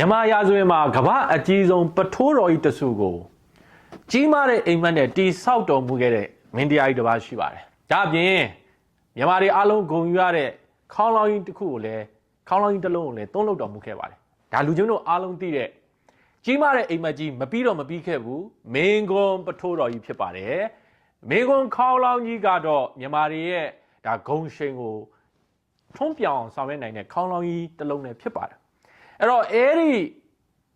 မြန်မာရာဇဝင်မှာကမ္ဘာအကြီးဆုံးပထိုးတော်ကြီးတဆူကိုကြီးမားတဲ့အိမ်မက်နဲ့တီဆောက်တော်မူခဲ့တဲ့မင်းတရားကြီးတစ်ပါးရှိပါတယ်။ဒါအပြင်မြန်မာတွေအားလုံးဂုဏ်ယူရတဲ့ခေါင်းလောင်းကြီးတစ်ခုကိုလည်းခေါင်းလောင်းကြီးတစ်လုံးကိုလည်းသုံးလုပ်တော်မူခဲ့ပါတယ်။ဒါလူချင်းတို့အားလုံးသိတဲ့ကြီးမားတဲ့အိမ်မက်ကြီးမပြီးတော့မပြီးခဲ့ဘူးမင်းကွန်ပထိုးတော်ကြီးဖြစ်ပါတယ်။မင်းကွန်ခေါင်းလောင်းကြီးကတော့မြန်မာတွေရဲ့ဒါဂုံရှိန်ကိုထုံးပြောင်အောင်ဆောင်ရွက်နိုင်တဲ့ခေါင်းလောင်းကြီးတစ်လုံးနဲ့ဖြစ်ပါတယ်။ အဲ့တော့အဲ့ဒီ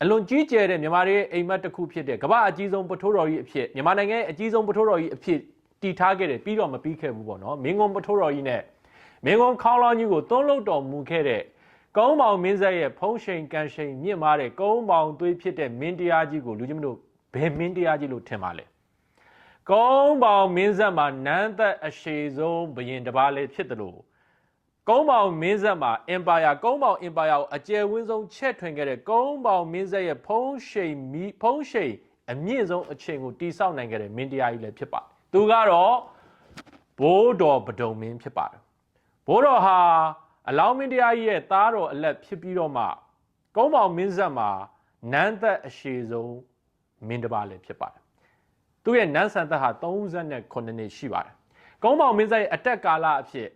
အလွန်ကြီးကျယ်တဲ့မြန်မာတွေရဲ့အိမ်မက်တစ်ခုဖြစ်တဲ့ကမ္ဘာအကြီးဆုံးပထိုးတော်ကြီးအဖြစ်မြန်မာနိုင်ငံရဲ့အကြီးဆုံးပထိုးတော်ကြီးအဖြစ်တည်ထားခဲ့တယ်ပြီးတော့မပြီးခဲ့ဘူးပေါ့နော်မင်းကွန်ပထိုးတော်ကြီးနဲ့မင်းကွန်ခေါင်းလောင်းကြီးကိုသွန်းလုပ်တော်မူခဲ့တဲ့ကုန်းပေါင်မင်းဆက်ရဲ့ဖုံးရှိန်ကန်ရှိန်မြင့်မားတဲ့ကုန်းပေါင်သွေးဖြစ်တဲ့မင်းတရားကြီးကိုလူချင်းမတို့ဘယ်မင်းတရားကြီးလို့ထင်ပါလဲကုန်းပေါင်မင်းဆက်မှာနန်းသက်အရှိဆုံးဘရင်တစ်ပါးလေးဖြစ်တယ်လို့ ကုန်းပေါင်မင်းဆက်မှာ Empire ကုန်းပေါင် Empire ကိုအကျယ်ဝန်းဆုံးချက်ထွင်ခဲ့တဲ့ကုန်းပေါင်မင်းဆက်ရဲ့ဖုံးရှိန်မီဖုံးရှိန်အမြင့်ဆုံးအချိန်ကိုတိဆောက်နိုင်ခဲ့တဲ့မင်းတရားကြီးလည်းဖြစ်ပါတယ်။သူကတော့ဘိုးတော်ပဒုံမင်းဖြစ်ပါတယ်။ဘိုးတော်ဟာအလောင်းမင်းတရားကြီးရဲ့သားတော်အလက်ဖြစ်ပြီးတော့မှကုန်းပေါင်မင်းဆက်မှာနန်းသက်အရှိဆုံးမင်းတစ်ပါးလည်းဖြစ်ပါတယ်။သူ့ရဲ့နန်းဆန်သက်ဟာ39နှစ်ရှိပါတယ်။ကုန်းပေါင်မင်းဆက်ရဲ့အတက်ကာလအဖြစ်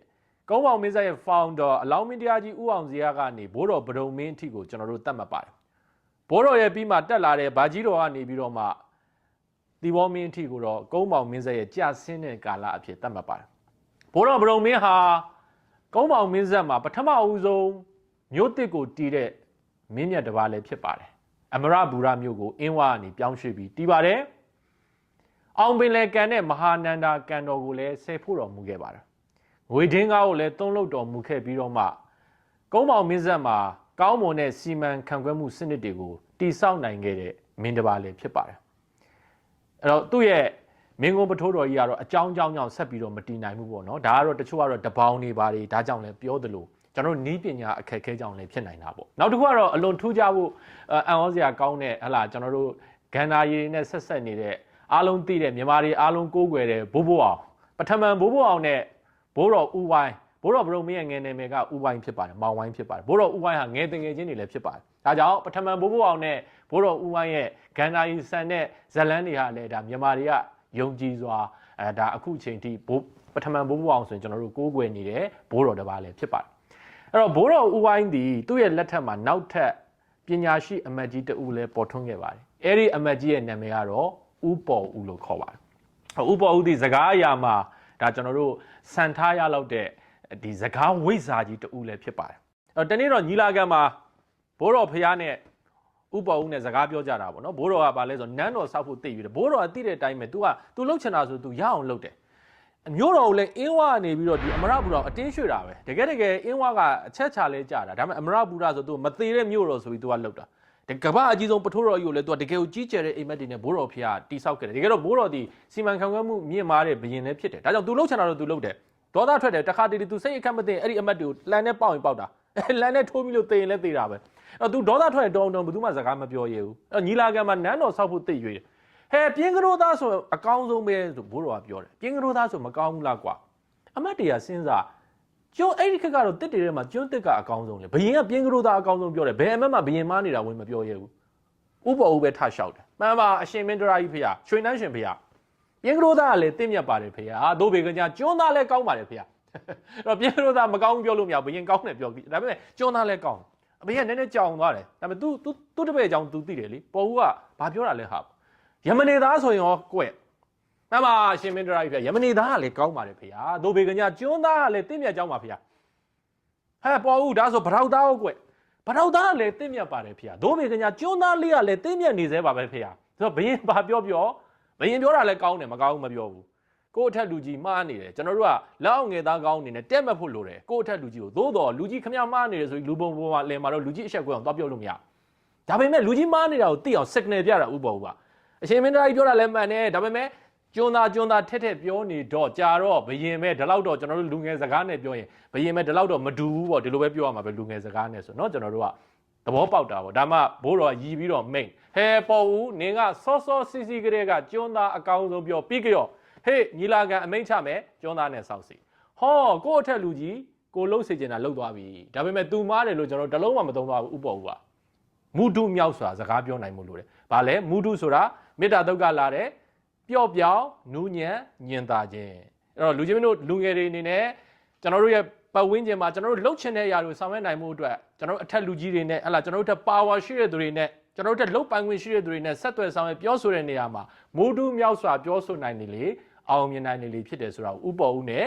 ကုန်းပေါင်မင်းဆက်ရဲ့ founder အလောင်းမင်းတရားကြီးဦးအောင်စရာကနေဘိုးတော်ဗဒုံမင်းအထိကိုကျွန်တော်တို့တတ်မှတ်ပါတယ်ဘိုးတော်ရဲ့ပြီးမှတက်လာတဲ့ဗာကြီးတော်ကနေပြီးတော့မှတီဘောမင်းအထိကိုတော့ကုန်းပေါင်မင်းဆက်ရဲ့ကြာဆင်းတဲ့ကာလအဖြစ်တတ်မှတ်ပါတယ်ဘိုးတော်ဗဒုံမင်းဟာကုန်းပေါင်မင်းဆက်မှာပထမအဦးဆုံးမြို့တစ်ကိုတီးတဲ့မင်းမြတ်တစ်ပါးလည်းဖြစ်ပါတယ်အမရဘူရမြို့ကိုအင်းဝါကနေပြောင်းရွှေ့ပြီးတီးပါတယ်အောင်ပင်လေကန်တဲ့မဟာနန္ဒာကန်တော်ကိုလည်းဆယ်ဖို့တော်မူခဲ့ပါတယ် ငွေဒင်းကားကိုလည်းသုံးလုပ်တော်မူခဲ့ပြီးတော့မှကုန်းပေါင်မင်းဆက်မှာကောင်းမွန်တဲ့စီမံခန့်ခွဲမှုစနစ်တွေကိုတည်ဆောက်နိုင်ခဲ့တဲ့မင်းတစ်ပါးလည်းဖြစ်ပါတယ်အဲ့တော့သူ့ရဲ့မင်းကုန်းပထိုးတော်ကြီးကတော့အကြောင်းကြောင်းကြောင့်ဆက်ပြီးတော့မတည်နိုင်ဘူးပေါ့နော်ဒါကတော့တချို့ကတော့တပေါင်းနေပါတွေဒါကြောင့်လည်းပြောသလိုကျွန်တော်တို့နီးပညာအခက်အခဲကြောင့်လည်းဖြစ်နိုင်တာပေါ့နောက်တစ်ခုကတော့အလွန်ထူးခြားဖို့အံ့ဩစရာကောင်းတဲ့ဟလာကျွန်တော်တို့ဂန္ဓာရည်နဲ့ဆက်ဆက်နေတဲ့အားလုံးသိတဲ့မြန်မာတွေအားလုံးကိုးကွယ်တဲ့ဘိုးဘိုးအောင်ပထမန်ဘိုးဘိုးအောင်နဲ့ ဘိုးတော်ဦးဝိုင်းဘိုးတော်ဘရုံမင်းရဲ့ငယ်နေမယ်ကဦးဝိုင်းဖြစ်ပါတယ်မောင်ဝိုင်းဖြစ်ပါတယ်ဘိုးတော်ဦးဝိုင်းဟာငယ်တငယ်ချင်းတွေလည်းဖြစ်ပါတယ်ဒါကြောင့်ပထမဘိုးဘိုးအောင်နဲ့ဘိုးတော်ဦးဝိုင်းရဲ့ဂန္ဓာရီဆန်တဲ့ဇလန်းတွေဟာလည်းဒါမြန်မာတွေကယုံကြည်စွာအဲဒါအခုချိန်ထိဘိုးပထမဘိုးဘိုးအောင်ဆိုရင်ကျွန်တော်တို့ကိုးကွယ်နေတဲ့ဘိုးတော်တစ်ပါးလည်းဖြစ်ပါတယ်အဲ့တော့ဘိုးတော်ဦးဝိုင်းဒီသူ့ရဲ့လက်ထက်မှာနောက်ထပ်ပညာရှိအမတ်ကြီးတဦးလည်းပေါ်ထွန်းခဲ့ပါတယ်အဲ့ဒီအမတ်ကြီးရဲ့နာမည်ကတော့ဦးပေါ်ဦးလို့ခေါ်ပါတယ်ဥပ္ပဥဒီစကားအရာမှာ ဒါကျွန်တော်တို့စံထားရလောက်တဲ့ဒီစကားဝိဇ္ဇာကြီးတူလည်းဖြစ်ပါတယ်အဲ့တော့တနေ့တော့ညီလာခံမှာဘိုးတော်ဖះနဲ့ဥပ္ပဥနဲ့စကားပြောကြတာပေါ့နော်ဘိုးတော်ကဘာလဲဆိုနန်းတော်ဆောက်ဖို့သိပြီတယ်ဘိုးတော်ကသိတဲ့အတိုင်းပဲ तू က तू လှုပ်ချင်တာဆို तू ရအောင်လှုပ်တယ်မျိုးတော်ကိုလည်းအင်းဝကနေပြီးတော့ဒီအမရပူရာအတင်းရွှေ့တာပဲတကယ်တကယ်အင်းဝကအချက်ချလဲကြတာဒါပေမဲ့အမရပူရာဆို तू မသေးတဲ့မျိုးတော်ဆိုပြီး तू ကလှုပ်တာ တကဘာအကြီးဆုံးပထိုးတော်ကြီးကိုလည်းသူကတကယ်ကိုကြီးကျယ်တဲ့အိမ်မက်တွေနဲ့ဘိုးတော်ဖခင်တိဆောက်ခဲ့တယ်တကယ်တော့ဘိုးတော်ဒီစီမံခန့်ခွဲမှုမြင့်မားတဲ့ဘရင်လည်းဖြစ်တယ်ဒါကြောင့်သူလှုပ်ချင်တာတော့သူလှုပ်တယ်ဒေါသထွက်တယ်တခါတလေသူစိတ်အခက်မသိအဲ့ဒီအမတ်တွေကိုလမ်းနဲ့ပေါက်ရင်ပေါက်တာလမ်းနဲ့ထိုးပြီးလို့သေရင်လည်းသေတာပဲအဲ့ तू ဒေါသထွက်ရင်တောင်းတောင်းဘယ်သူမှစကားမပြောရဘူးအဲ့ညီလာခံမှာနန်းတော်ဆောက်ဖို့သိရွေးတယ်ဟဲ့ပြင်းကရိုးသားဆိုအကောင်းဆုံးပဲဆိုဘိုးတော်ကပြောတယ်ပြင်းကရိုးသားဆိုမကောင်းဘူးလားကွာအမတ်တွေကစဉ်းစား ကျွန်းအဲ့ဒီခက်ကတော့တစ်တေထဲမှာကျွန်းတစ်ကအကောင်းဆုံးလေဘယင်ကပြင်းကလေးသားအကောင်းဆုံးပြောတယ်ဘယ်အမတ်မှဘယင်မနေတာဝင်မပြောရဘူး ဥပ္ပဦးပဲထလျှောက်တယ်မှန်ပါအရှင်မင်းတရာကြီးဖေ။ရွှေနှန်းရှင်ဖေ။ပြင်းကလေးသားကလည်းတင့်မြတ်ပါတယ်ဖေ။ဟာဒို့ဘေကညာကျွန်းသားလည်းကောင်းပါတယ်ဖေ။အဲ့တော့ပြင်းကလေးသားမကောင်းဘူးပြောလို့မရဘူးဘယင်ကောင်းတယ်ပြောပြီးဒါပေမဲ့ကျွန်းသားလည်းကောင်းအဘယင်ကနည်းနည်းကြောင်သွားတယ်ဒါပေမဲ့ तू तू သူ့တပည့်အကြောင်း तू သိတယ်လေပေါ်ဦးကဘာပြောတာလဲဟာယမနေသားဆိုရင်ရောကွက် မှန်ပါအရှင်မင်းတရာကြီးဖေ။ယမနေသားကလည်းကောင်းပါတယ်ဖေ။ဒို့ဘေကညာကျွန်းသားကလည်းတင့်မြတ်ကြောင်းပါဖေ။ဟဲ့ပေါ်ဦးဒါဆိုဗရောက်သားကိုကွက်ဗရောက်သားကလည်းတင့်မြတ်ပါတယ်ဖေ။ဒို့ဘေကညာကျွန်းသားလေးကလည်းတင့်မြတ်နေသေးပါပဲဖေ။ဆိုတော့ဘယင်ဘာပြောပြောဘယင်ပြောတာလည်းကောင်းတယ်မကောင်းဘူးမပြောဘူးကို့အထက်လူကြီးမှားနေတယ်ကျွန်တော်တို့ကလက်အောင်ငယ်သားကောင်းအနေနဲ့တက်မှတ်ဖို့လိုတယ်ကို့အထက်လူကြီးကိုသို့တော်လူကြီးခမရမှားနေတယ်ဆိုပြီးလူပုံပေါ်မှာလဲမှာတော့လူကြီးအဆက်ကွဲအောင်သွားပြောလို့မရဒါပေမဲ့လူကြီးမှားနေတာကိုသိအောင် signal ပြတာဥပ္ပေါ်ဘူးပါအရှင်မင်းသားကြီးပြောတာလည်းမှန်တယ်ဒါပေမဲ့ ကျွန်းသားကျွန်းသားထက်ထက်ပြောနေတော့ကြာတော့ဘယင်ပဲဒီလောက်တော့ကျွန်တော်တို့လူငယ်စကားနဲ့ပြောရင်ဘယင်ပဲဒီလောက်တော့မတူဘူးပေါ့ဒီလိုပဲပြောရမှာပဲလူငယ်စကားနဲ့ဆိုတော့ကျွန်တော်တို့ကသဘောပေါက်တာပေါ့ဒါမှဘိုးတော်ရီးပြီးတော့မိန်ဟဲပေါ်ဦးနင်ကစောစောစီစီကလေးကကျွန်းသားအကောင်ဆုံးပြောပြီးကြောဟေးညီလာခံအမိန့်ချမယ်ကျွန်းသားနဲ့စောက်စီဟောကို့အထက်လူကြီးကိုလှုပ်စေချင်တာလှုပ်သွားပြီဒါပေမဲ့ तू မားတယ်လို့ကျွန်တော်တလုံးမှမသုံးသွားဘူးဥပ္ပေါ်ဦးကမူဒုမြောက်ဆိုတာစကားပြောနိုင်မှုလို့တယ်။ဘာလဲမူဒုဆိုတာမေတ္တာတုတ်ကလာတဲ့ ပျော့ပြောင်းနူးညံ့ညင်သာခြင်းအဲ့တော့လူချင်းမင်းတို့လူငယ်တွေအနေနဲ့ကျွန်တော်တို့ရဲ့ပတ်ဝန်းကျင်မှာကျွန်တော်တို့လှုပ်ချင်တဲ့အရာတွေကိုဆောင်ရွက်နိုင်မှုအတွက်ကျွန်တော်တို့အထက်လူကြီးတွေနဲ့ဟလာကျွန်တော်တို့ထက် power ရှိတဲ့သူတွေနဲ့ကျွန်တော်တို့ထက်လှုပ်ပိုင်ခွင့်ရှိတဲ့သူတွေနဲ့ဆက်သွယ်ဆောင်ရွက်ပြောဆိုတဲ့နေရာမှာမူဒုမြောက်စွာပြောဆိုနိုင်နေလေအောင်မြင်နိုင်နေလေဖြစ်တယ်ဆိုတာကိုဥပေါ်ဦးနဲ့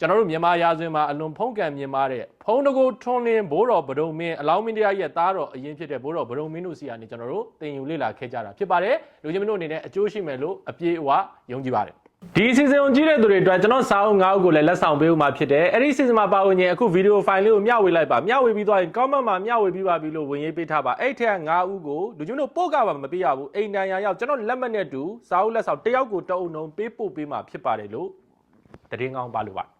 ကျွန်တော်တို့မြန်မာရာဇဝင်မှာအလွန်ဖုံးကံမြင်မာတဲ့ဖုံးတကိုထွန်းလင်းဘိုးတော်ဗဒုံမင်းအလောင်းမင်းတရားရဲ့သားတော်အရင်ဖြစ်တဲ့ဘိုးတော်ဗဒုံမင်းတို့စီကနေကျွန်တော်တို့သင်ယူလေ့လာခဲ့ကြတာဖြစ်ပါတယ်လူချင်းမင်းတို့အနေနဲ့အကျိုးရှိမယ်လို့အပြည့်အဝယုံကြည်ပါတယ်ဒီ season ကိုကြည့်တဲ့သူတွေအတွက်ကျွန်တော်စာအုပ်၅အုပ်ကိုလည်းလက်ဆောင်ပေးဦးမှာဖြစ်တယ်အဲ့ဒီ season မှာပါဝင်ရင်အခု video file လေးကိုမျှဝေလိုက်ပါမျှဝေပြီးသွားရင် comment မှာမျှဝေပြီးပါပြီလို့ဝင်ရေးပေးထားပါအဲ့ထက်၅ဦးကိုလူချင်းတို့ပို့ကပါမပေးရဘူးအိမ်တန်ရရောက်ကျွန်တော်လက်မှတ်နဲ့တူစာအုပ်လက်ဆောင်တစ်ယောက်ကိုတအုပ်လုံးပေးပို့ပေးမှာဖြစ်ပါတယ်လို့တည်င်းကောင်းပါလို့ပါ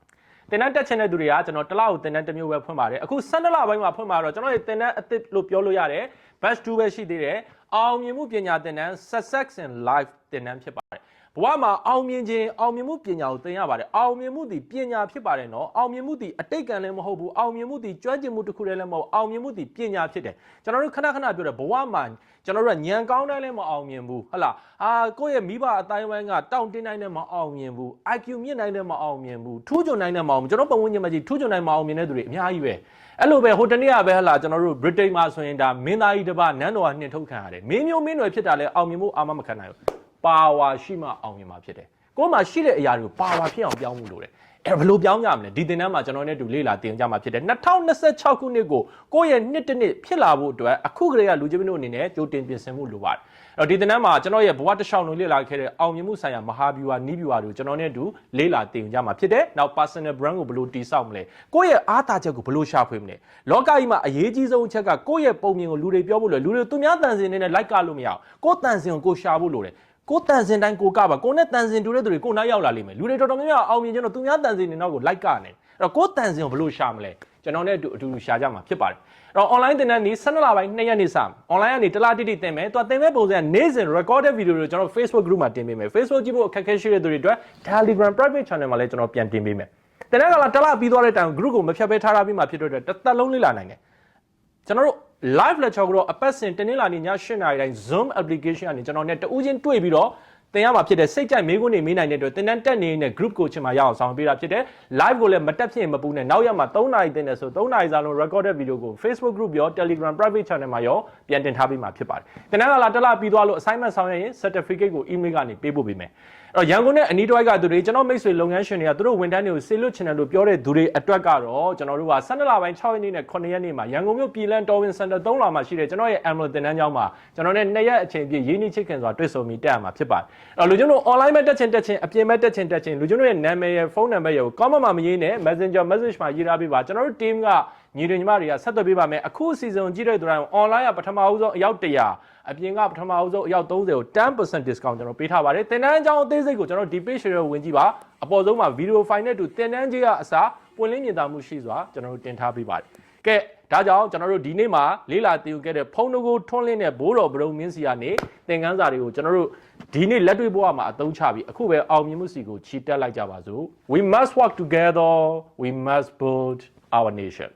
တင်တန်းတက်ချင်တဲ့သူတွေကကျွန်တော်တစ်လောက်တင်တန်းတစ်မျိုးပဲဖွင့်ပါတယ်အခု12လပိုင်းမှာဖွင့်မှာတော့ကျွန်တော်တို့တင်တန်းအသစ်လို့ပြောလို့ရတယ် batch 2ပဲရှိသေးတယ်အောင်မြင်မှုပညာတင်တန်း success in life တင်တန်းဖြစ်ပါတယ် ဘဝမှာအောင်မြင်ခြင်းအောင်မြင်မှုပညာကိုသင်ရပါတယ်အောင်မြင်မှုဒီပညာဖြစ်ပါတယ်နော်အောင်မြင်မှုဒီအတိတ်ကံလည်းမဟုတ်ဘူးအောင်မြင်မှုဒီကျွမ်းကျင်မှုတစ်ခုတည်းလည်းမဟုတ်အောင်မြင်မှုဒီပညာဖြစ်တယ်ကျွန်တော်တို့ခဏခဏပြောတယ်ဘဝမှာကျွန်တော်တို့ကညံကောင်းတိုင်းလည်းမအောင်မြင်ဘူးဟုတ်လားအာကိုယ့်ရဲ့မိဘအတိုင်းဝိုင်းကတောင့်တင်းတိုင်းလည်းမအောင်မြင်ဘူး IQ မြင့်တိုင်းလည်းမအောင်မြင်ဘူးထူးချွန်တိုင်းလည်းမအောင်ဘူးကျွန်တော်ပတ်ဝန်းကျင်မှာကြည့်ထူးချွန်တိုင်းမအောင်မြင်တဲ့သူတွေအများကြီးပဲအဲ့လိုပဲဟိုတနေ့ကပဲဟလာကျွန်တော်တို့ Britain မှာဆိုရင်ဒါမင်းသားကြီးတစ်ပါးနန်းတော်ကနှင်ထုတ်ခံရတယ်မင်းမျိုးမင်းနွယ်ဖြစ်တာလဲအောင်မြင်မှုအာမမခံနိုင်ဘူး ပါဝါရှိမှအောင်မြင်မှာဖြစ်တယ်ကိုယ်မှာရှိတဲ့အရာတွေကိုပါဝါဖြစ်အောင်ပြောင်းမှုလို့တယ်အဲ့ဘယ်လိုပြောင်းကြမလဲဒီတင်တန်းမှာကျွန်တော်နဲ့တူလေ့လာတင်ကြမှာဖြစ်တယ်2026ခုနှစ်ကိုကိုယ့်ရဲ့နှစ်တစ်နှစ်ဖြစ်လာဖို့အတွက်အခုကလေးကလူချင်းမတို့အနေနဲ့ကြိုတင်ပြင်ဆင်မှုလိုပါတယ်အဲ့တော့ဒီတင်တန်းမှာကျွန်တော်ရဲ့ဘဝတစ်လျှောက်လုံးလေ့လာခဲ့တဲ့အောင်မြင်မှုဆိုင်ရာမဟာဗျူဟာနီးဗျူဟာတွေကိုကျွန်တော်နဲ့တူလေ့လာတင်ကြမှာဖြစ်တယ်နောက် personal brand ကိုဘယ်လိုတည်ဆောက်မလဲကိုယ့်ရဲ့အားသာချက်ကိုဘယ်လိုရှာဖွေမလဲလောကကြီးမှာအရေးကြီးဆုံးအချက်ကကိုယ့်ရဲ့ပုံမြင်ကိုလူတွေပြောဖို့လိုလူတွေသူများတန်စင်နေနဲ့ like ကလို့မရအောင်ကိုယ့်တန်စင်ကိုကိုရှာဖို့လိုတယ် ကိုတန်စင်တိုင်းကိုကပါကိုနဲ့တန်စင်တူတဲ့သူတွေကိုနောက်ရောက်လာလိမ့်မယ်လူတွေတော်တော်များများအောင်မြင်ကြတော့သူများတန်စင်တွေနောက်ကို like ကနေအဲ့တော့ကိုတန်စင်ကိုဘယ်လိုရှာမလဲကျွန်တော်နဲ့အတူအတူရှာကြမှာဖြစ်ပါတယ်အဲ့တော့ online သင်တန်းဒီ12လပိုင်း2ရက်နေ့စ online ကနေတစ်လတိတိသင်မယ်သူကသင်မဲ့ပုံစံနေ့စဉ် recorded video တွေကျွန်တော် Facebook group မှာတင်ပေးမယ် Facebook ကြည့်ဖို့အခက်အခဲရှိတဲ့သူတွေအတွက် Telegram private channel မှာလည်းကျွန်တော်ပြန်တင်ပေးမယ်သင်တန်းကလာတစ်လပြီးသွားတဲ့တိုင် group ကိုမဖြတ်ဘဲထားထားပြီးမှဖြစ်တဲ့အတွက်တစ်သက်လုံးလေ့လာနိုင်တယ်ကျွန်တော်တို့ live lecture ကိုတော့အပတ်စဉ်တင်းနှင်းလာနေည7:00နာရီတိုင်း Zoom application ကနေကျွန်တော်နဲ့တူးချင်းတွေ့ပြီးတော့သင်ရမှာဖြစ်တဲ့စိတ်ကြိုက်မေးခွန်းတွေမေးနိုင်တဲ့အတွက်သင်တန်းတက်နေတဲ့ group coaching မှာရအောင်ဆောင်ပေးတာဖြစ်တယ် live ကိုလည်းမတက်ဖြစ်ရင်မပူနဲ့နောက်ရက်မှာ3နာရီတင်တယ်ဆို3နာရီစာလုံး recorded video ကို Facebook group ရော Telegram private channel မှာရောပြန်တင်ထားပေးမှာဖြစ်ပါတယ်သင်တန်းကလာတစ်လပြီးသွားလို့ assignment ဆောင်ရရင် certificate ကို email ကနေပေးပို့ပေးမယ်အဲ့တော့ရန်ကုန်နဲ့အနီးတစ်ဝိုက်ကသူတွေကျွန်တော်မိတ်ဆွေလုပ်ငန်းရှင်တွေကသူတို့ဝန်ထမ်းတွေကိုဆေလွတ်ချင်တယ်လို့ပြောတဲ့သူတွေအတွက်ကတော့ကျွန်တော်တို့က12လပိုင်း6ရက်နေ့နဲ့9ရက်နေ့မှာရန်ကုန်မြို့ပြည်လန်တော်ဝင်စင်တာ3လမှာရှိတဲ့ကျွန်တော်ရဲ့ Amlo တင်တန်းကျောင်းမှာကျွန်တော်နဲ့2ရက်အချိန်ပြည့်ရင်းနှီးချစ်ခင်စွာတွေ့ဆုံပြီးတက်ရမှာဖြစ်ပါတယ်အဲ့တော့လူကျွန်တော် online မှာတက်ချင်တက်ချင်အပြင်မှာတက်ချင်တက်ချင်လူကျွန်တော်ရဲ့နာမည်ရဲ့ဖုန်းနံပါတ်ရဲ့ကို comment မှာမရေးနဲ့ Messenger message မှာရေးထားပေးပါကျွန်တော်တို့ team က ညီတွေညီမတွေကဆက်သွယ်ပေးပါမယ်အခု season ကြည့်တဲ့သူတိုင်း online ကပထမအဦးဆုံးအယောက်100အပြင်ကပထမအဦးဆုံးအယောက်30ကို10% discount ကျွန်တော်ပေးထားပါတယ်တင်တန်းအကြောင်းအသေးစိတ်ကိုကျွန်တော်ဒီ page တွေဝင်ကြည့်ပါအပေါ်ဆုံးမှာ video file နဲ့တူတင်တန်းကြီးကအစားပွင့်လင်းမြင်သာမှုရှိစွာကျွန်တော်တို့တင်ထားပေးပါတယ်ကဲဒါကြောင့်ကျွန်တော်တို့ဒီနေ့မှာလေးလာတင်ယူခဲ့တဲ့ဖုန်းတကူထွန်းလင်းတဲ့ဘိုးတော်ဘရုံမင်းစီကနေသင်ခန်းစာတွေကိုကျွန်တော်တို့ဒီနေ့လက်တွေ့ဘဝမှာအသုံးချပြီးအခုပဲအောင်မြင်မှုစီကိုချီတက်လိုက်ကြပါစို့ we must work together we must build our nation